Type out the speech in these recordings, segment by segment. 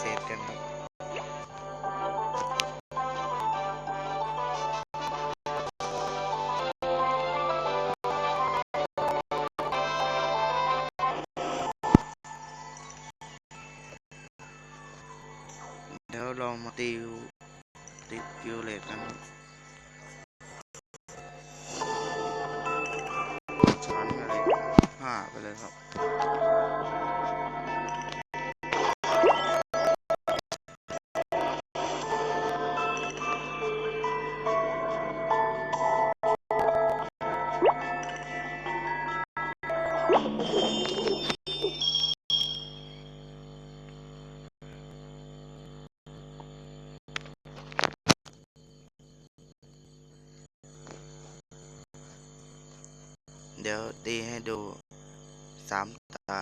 เศษกันครับเดี๋ยวลองมาติวติดกิวเลตกันครับชั้นอะไรห้าไปเลยครับ เดี๋ยวตีให้ดูสามตา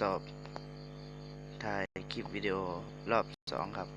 สอบถ่ายคลิปวิดีโอรอบสองครับ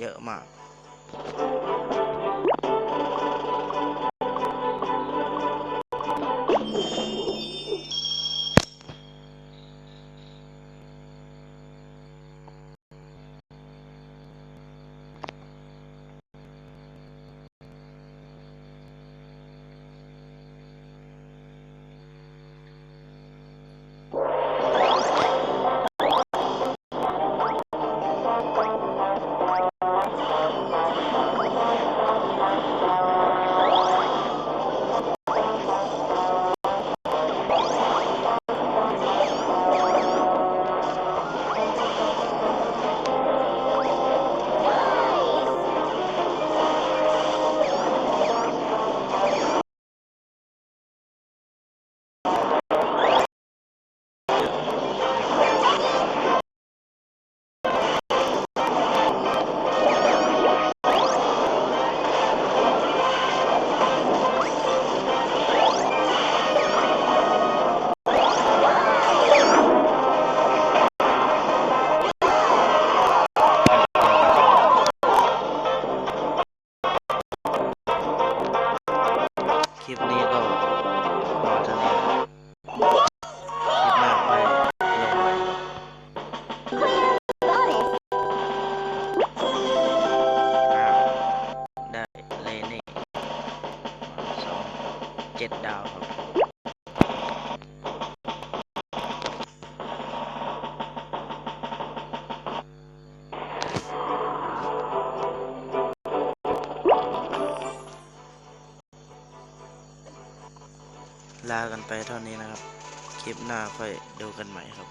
เยอะมาก เจ็ดดาวครับลากันไปเท่านี้นะครับ คลิปหน้าค่อยดูกันใหม่ครับ